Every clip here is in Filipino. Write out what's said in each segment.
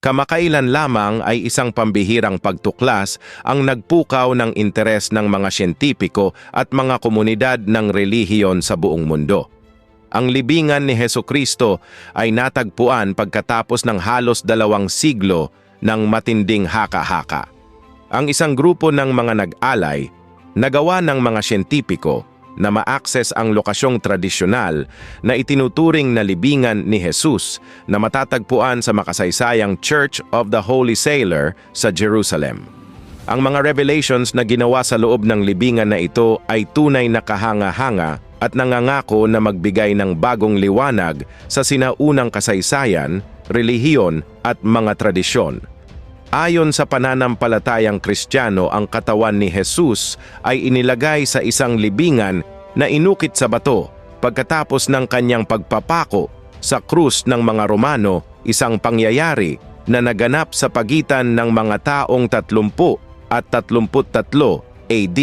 Kamakailan lamang ay isang pambihirang pagtuklas ang nagpukaw ng interes ng mga siyentipiko at mga komunidad ng relihiyon sa buong mundo. Ang libingan ni Heso Kristo ay natagpuan pagkatapos ng halos dalawang siglo ng matinding haka-haka. Ang isang grupo ng mga nag-alay, nagawa ng mga siyentipiko na ma-access ang lokasyong tradisyonal na itinuturing na libingan ni Jesus na matatagpuan sa makasaysayang Church of the Holy Sailor sa Jerusalem. Ang mga revelations na ginawa sa loob ng libingan na ito ay tunay na kahanga-hanga at nangangako na magbigay ng bagong liwanag sa sinaunang kasaysayan, relihiyon at mga tradisyon. Ayon sa pananampalatayang Kristiyano, ang katawan ni Jesus ay inilagay sa isang libingan na inukit sa bato pagkatapos ng kanyang pagpapako sa krus ng mga Romano, isang pangyayari na naganap sa pagitan ng mga taong 30 at 33 AD.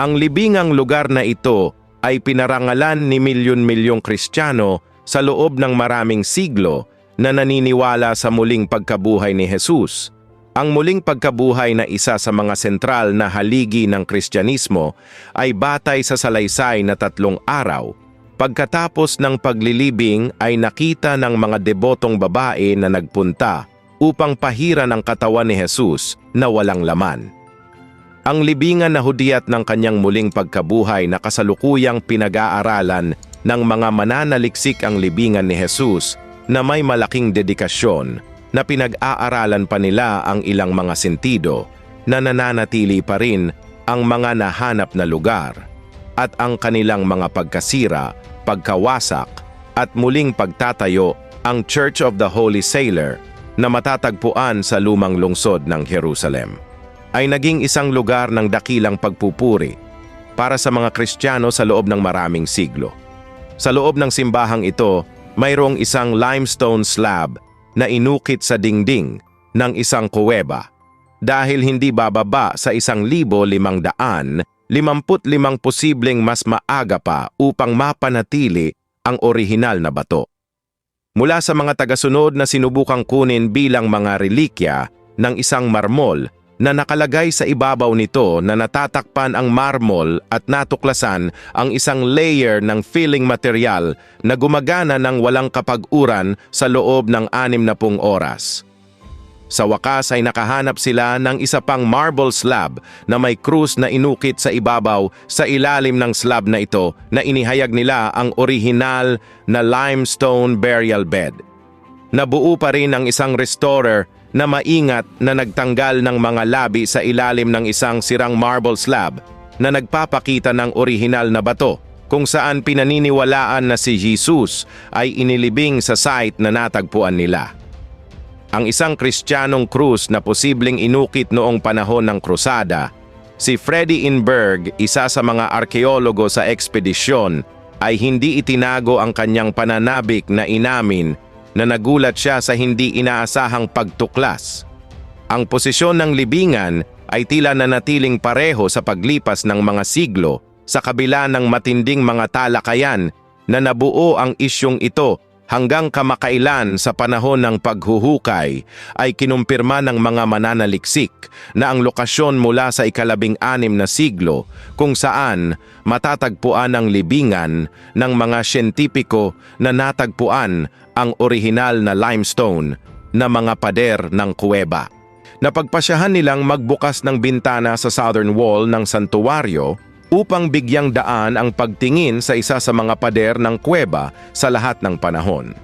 Ang libingang lugar na ito ay pinarangalan ni milyon-milyong Kristiyano sa loob ng maraming siglo na naniniwala sa muling pagkabuhay ni Jesus. Ang muling pagkabuhay na isa sa mga sentral na haligi ng Kristyanismo ay batay sa salaysay na tatlong araw. Pagkatapos ng paglilibing ay nakita ng mga debotong babae na nagpunta upang pahiran ang katawan ni Jesus na walang laman. Ang libingan na hudiyat ng kanyang muling pagkabuhay na kasalukuyang pinag-aaralan ng mga mananaliksik ang libingan ni Jesus na may malaking dedikasyon na pinag-aaralan pa nila ang ilang mga sentido na nananatili pa rin ang mga nahanap na lugar at ang kanilang mga pagkasira, pagkawasak at muling pagtatayo ang Church of the Holy Sailor na matatagpuan sa lumang lungsod ng Jerusalem ay naging isang lugar ng dakilang pagpupuri para sa mga Kristiyano sa loob ng maraming siglo. Sa loob ng simbahang ito, mayroong isang limestone slab na inukit sa dingding ng isang kuweba dahil hindi bababa sa isang libo limang daan, limamput limang posibleng mas maaga pa upang mapanatili ang orihinal na bato. Mula sa mga tagasunod na sinubukang kunin bilang mga relikya ng isang marmol na nakalagay sa ibabaw nito na natatakpan ang marmol at natuklasan ang isang layer ng filling material na gumagana ng walang kapag-uran sa loob ng anim na pung oras. Sa wakas ay nakahanap sila ng isa pang marble slab na may krus na inukit sa ibabaw sa ilalim ng slab na ito na inihayag nila ang orihinal na limestone burial bed. Nabuo pa rin ang isang restorer na maingat na nagtanggal ng mga labi sa ilalim ng isang sirang marble slab na nagpapakita ng orihinal na bato kung saan pinaniniwalaan na si Jesus ay inilibing sa site na natagpuan nila. Ang isang kristyanong krus na posibleng inukit noong panahon ng krusada, si Freddie Inberg, isa sa mga arkeologo sa ekspedisyon, ay hindi itinago ang kanyang pananabik na inamin na nagulat siya sa hindi inaasahang pagtuklas. Ang posisyon ng libingan ay tila nanatiling pareho sa paglipas ng mga siglo sa kabila ng matinding mga talakayan na nabuo ang isyong ito hanggang kamakailan sa panahon ng paghuhukay ay kinumpirma ng mga mananaliksik na ang lokasyon mula sa ikalabing anim na siglo kung saan matatagpuan ang libingan ng mga siyentipiko na natagpuan ang orihinal na limestone na mga pader ng kuweba. Napagpasyahan nilang magbukas ng bintana sa southern wall ng santuario upang bigyang daan ang pagtingin sa isa sa mga pader ng kuweba sa lahat ng panahon.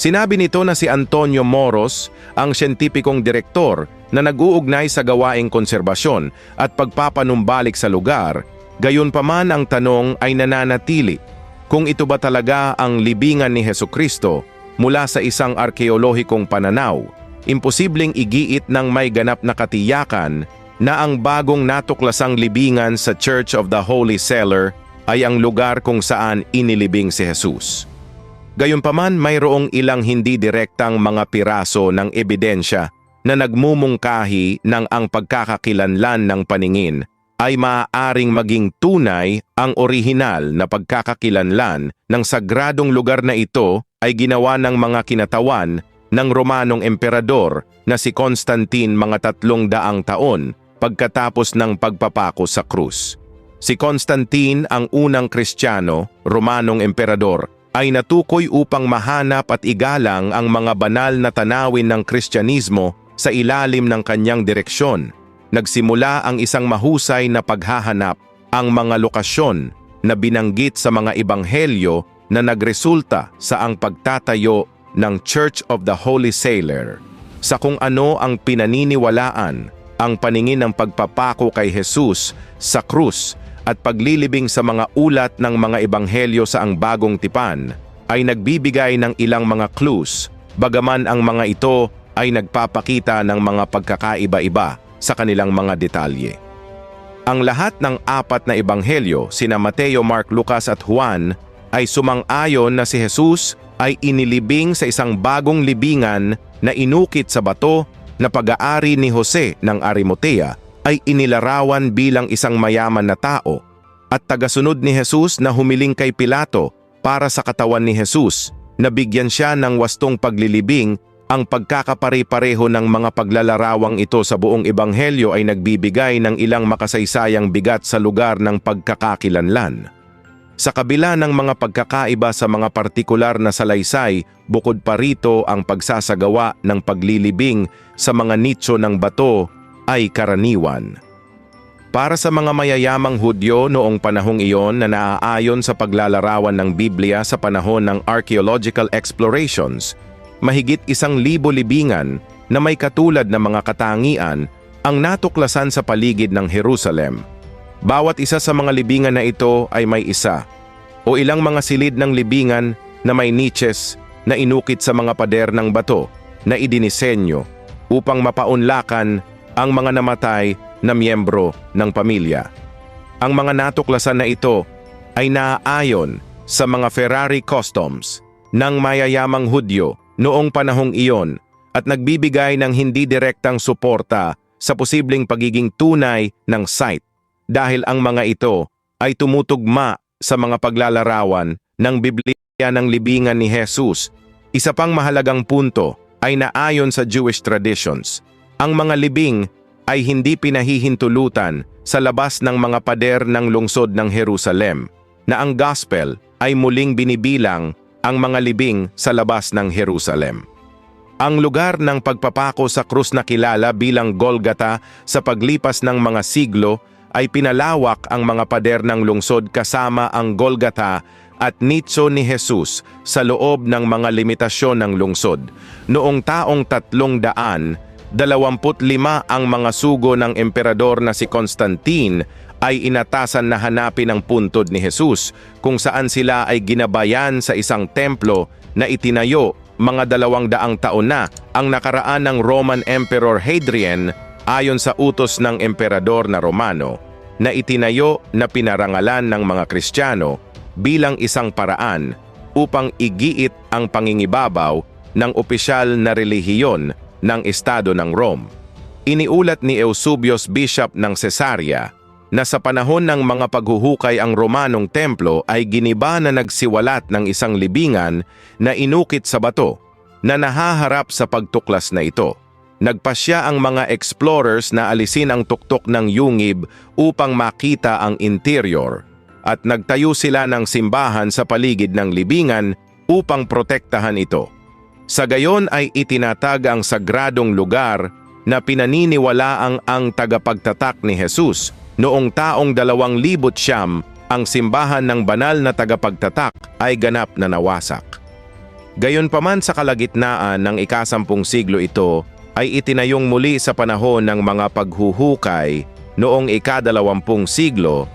Sinabi nito na si Antonio Moros, ang siyentipikong direktor na nag-uugnay sa gawaing konserbasyon at pagpapanumbalik sa lugar, gayon pa man ang tanong ay nananatili kung ito ba talaga ang libingan ni Heso Kristo mula sa isang arkeolohikong pananaw, imposibleng igiit ng may ganap na katiyakan na ang bagong natuklasang libingan sa Church of the Holy Cellar ay ang lugar kung saan inilibing si Jesus. Gayunpaman mayroong ilang hindi direktang mga piraso ng ebidensya na nagmumungkahi ng ang pagkakakilanlan ng paningin ay maaaring maging tunay ang orihinal na pagkakakilanlan ng sagradong lugar na ito ay ginawa ng mga kinatawan ng Romanong emperador na si Constantine mga tatlong daang taon pagkatapos ng pagpapako sa krus. Si Constantine ang unang Kristiyano, Romanong emperador, ay natukoy upang mahanap at igalang ang mga banal na tanawin ng Kristyanismo sa ilalim ng kanyang direksyon. Nagsimula ang isang mahusay na paghahanap ang mga lokasyon na binanggit sa mga ebanghelyo na nagresulta sa ang pagtatayo ng Church of the Holy Sailor sa kung ano ang pinaniniwalaan ang paningin ng pagpapako kay Jesus sa krus at paglilibing sa mga ulat ng mga ebanghelyo sa ang bagong tipan ay nagbibigay ng ilang mga clues bagaman ang mga ito ay nagpapakita ng mga pagkakaiba-iba sa kanilang mga detalye. Ang lahat ng apat na ebanghelyo, sina Mateo, Mark, Lucas at Juan, ay sumang-ayon na si Jesus ay inilibing sa isang bagong libingan na inukit sa bato na pag-aari ni Jose ng Arimatea ay inilarawan bilang isang mayaman na tao at tagasunod ni Jesus na humiling kay Pilato para sa katawan ni Jesus na bigyan siya ng wastong paglilibing ang pagkakapare-pareho ng mga paglalarawang ito sa buong ebanghelyo ay nagbibigay ng ilang makasaysayang bigat sa lugar ng pagkakakilanlan. Sa kabila ng mga pagkakaiba sa mga partikular na salaysay, bukod pa rito ang pagsasagawa ng paglilibing sa mga nicho ng bato ay karaniwan. Para sa mga mayayamang Hudyo noong panahong iyon na naaayon sa paglalarawan ng Biblia sa panahon ng archaeological explorations, mahigit isang libo libingan na may katulad na mga katangian ang natuklasan sa paligid ng Jerusalem. Bawat isa sa mga libingan na ito ay may isa o ilang mga silid ng libingan na may niches na inukit sa mga pader ng bato na idinisenyo upang mapaunlakan ang mga namatay na miyembro ng pamilya. Ang mga natuklasan na ito ay naaayon sa mga Ferrari customs ng mayayamang Hudyo noong panahong iyon at nagbibigay ng hindi direktang suporta sa posibleng pagiging tunay ng site dahil ang mga ito ay tumutugma sa mga paglalarawan ng Biblia ng libingan ni Jesus. Isa pang mahalagang punto ay naayon sa Jewish traditions. Ang mga libing ay hindi pinahihintulutan sa labas ng mga pader ng lungsod ng Jerusalem na ang gospel ay muling binibilang ang mga libing sa labas ng Jerusalem. Ang lugar ng pagpapako sa krus na kilala bilang Golgata sa paglipas ng mga siglo ay pinalawak ang mga pader ng lungsod kasama ang Golgata at nitso ni Jesus sa loob ng mga limitasyon ng lungsod. Noong taong tatlong daan, 25 ang mga sugo ng emperador na si Constantine ay inatasan na hanapin ang puntod ni Jesus kung saan sila ay ginabayan sa isang templo na itinayo mga dalawang daang taon na ang nakaraan ng Roman Emperor Hadrian ayon sa utos ng emperador na Romano na itinayo na pinarangalan ng mga Kristiyano bilang isang paraan upang igiit ang pangingibabaw ng opisyal na relihiyon ng Estado ng Rome. Iniulat ni Eusebius Bishop ng Caesarea na sa panahon ng mga paghuhukay ang Romanong templo ay giniba na nagsiwalat ng isang libingan na inukit sa bato na nahaharap sa pagtuklas na ito. Nagpasya ang mga explorers na alisin ang tuktok ng yungib upang makita ang interior at nagtayo sila ng simbahan sa paligid ng libingan upang protektahan ito. Sa gayon ay itinatag ang sagradong lugar na pinaniniwalaang ang tagapagtatak ni Jesus Noong taong dalawang libot siyam, ang simbahan ng banal na tagapagtatak ay ganap na nawasak. Gayunpaman sa kalagitnaan ng ikasampung siglo ito ay itinayong muli sa panahon ng mga paghuhukay noong ikadalawampung siglo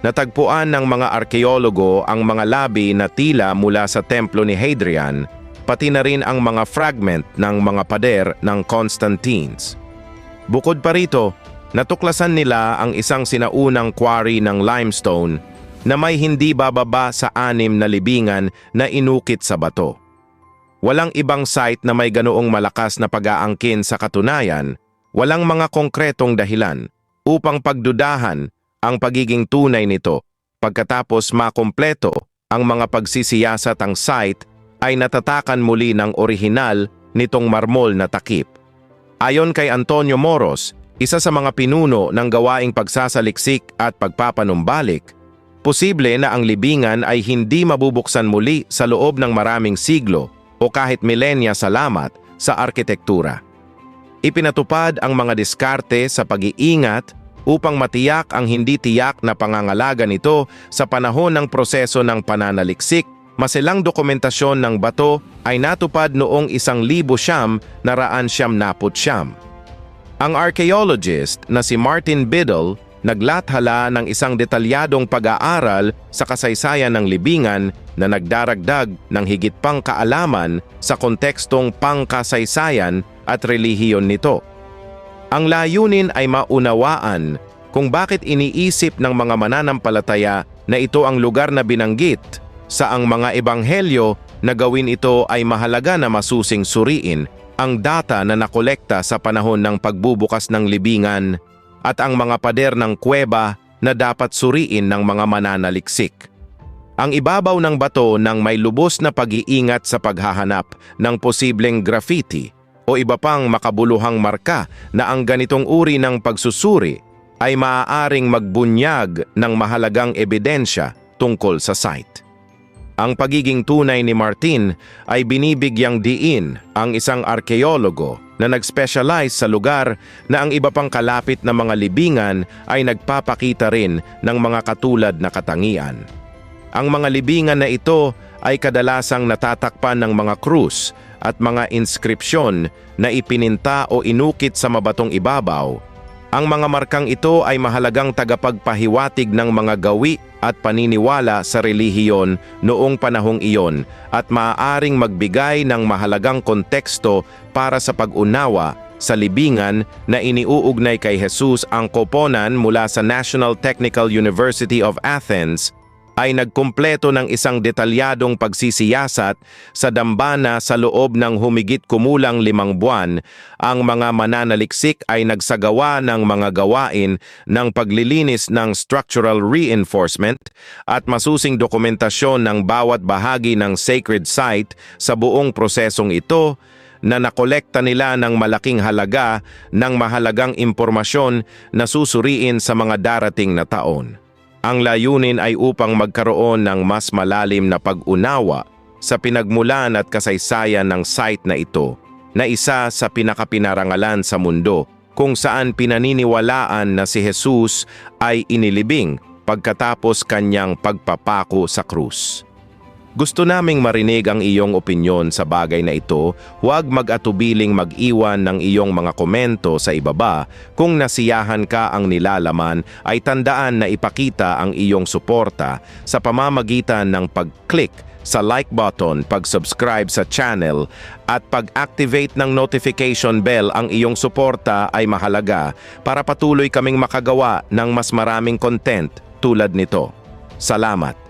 natagpuan ng mga arkeologo ang mga labi na tila mula sa templo ni Hadrian pati na rin ang mga fragment ng mga pader ng Constantines. Bukod pa rito, natuklasan nila ang isang sinaunang quarry ng limestone na may hindi bababa sa anim na libingan na inukit sa bato. Walang ibang site na may ganoong malakas na pag-aangkin sa katunayan, walang mga konkretong dahilan upang pagdudahan ang pagiging tunay nito. Pagkatapos makompleto ang mga pagsisiyasat ang site ay natatakan muli ng orihinal nitong marmol na takip. Ayon kay Antonio Moros, isa sa mga pinuno ng gawaing pagsasaliksik at pagpapanumbalik, posible na ang libingan ay hindi mabubuksan muli sa loob ng maraming siglo o kahit milenya salamat sa arkitektura. Ipinatupad ang mga diskarte sa pag-iingat upang matiyak ang hindi tiyak na pangangalaga nito sa panahon ng proseso ng pananaliksik, masilang dokumentasyon ng bato ay natupad noong isang libo siyam na raan siyam naput siyam. Ang archaeologist na si Martin Biddle naglathala ng isang detalyadong pag-aaral sa kasaysayan ng libingan na nagdaragdag ng higit pang kaalaman sa kontekstong pangkasaysayan at relihiyon nito. Ang layunin ay maunawaan kung bakit iniisip ng mga mananampalataya na ito ang lugar na binanggit sa ang mga ebanghelyo na gawin ito ay mahalaga na masusing suriin ang data na nakolekta sa panahon ng pagbubukas ng libingan at ang mga pader ng kuweba na dapat suriin ng mga mananaliksik. Ang ibabaw ng bato ng may lubos na pag-iingat sa paghahanap ng posibleng graffiti o iba pang makabuluhang marka na ang ganitong uri ng pagsusuri ay maaaring magbunyag ng mahalagang ebidensya tungkol sa site. Ang pagiging tunay ni Martin ay binibigyang diin ang isang arkeologo na nag-specialize sa lugar na ang iba pang kalapit na mga libingan ay nagpapakita rin ng mga katulad na katangian. Ang mga libingan na ito ay kadalasang natatakpan ng mga krus at mga inskripsyon na ipininta o inukit sa mabatong ibabaw. Ang mga markang ito ay mahalagang tagapagpahiwatig ng mga gawi at paniniwala sa relihiyon noong panahong iyon at maaaring magbigay ng mahalagang konteksto para sa pag-unawa sa libingan na iniuugnay kay Jesus ang koponan mula sa National Technical University of Athens ay nagkumpleto ng isang detalyadong pagsisiyasat sa dambana sa loob ng humigit kumulang limang buwan. Ang mga mananaliksik ay nagsagawa ng mga gawain ng paglilinis ng structural reinforcement at masusing dokumentasyon ng bawat bahagi ng sacred site sa buong prosesong ito na nakolekta nila ng malaking halaga ng mahalagang impormasyon na susuriin sa mga darating na taon. Ang layunin ay upang magkaroon ng mas malalim na pag-unawa sa pinagmulan at kasaysayan ng site na ito na isa sa pinakapinarangalan sa mundo kung saan pinaniniwalaan na si Jesus ay inilibing pagkatapos kanyang pagpapako sa krus. Gusto naming marinig ang iyong opinyon sa bagay na ito. Huwag mag-atubiling mag-iwan ng iyong mga komento sa ibaba. Kung nasiyahan ka ang nilalaman, ay tandaan na ipakita ang iyong suporta sa pamamagitan ng pag-click sa like button, pag-subscribe sa channel, at pag-activate ng notification bell ang iyong suporta ay mahalaga para patuloy kaming makagawa ng mas maraming content tulad nito. Salamat!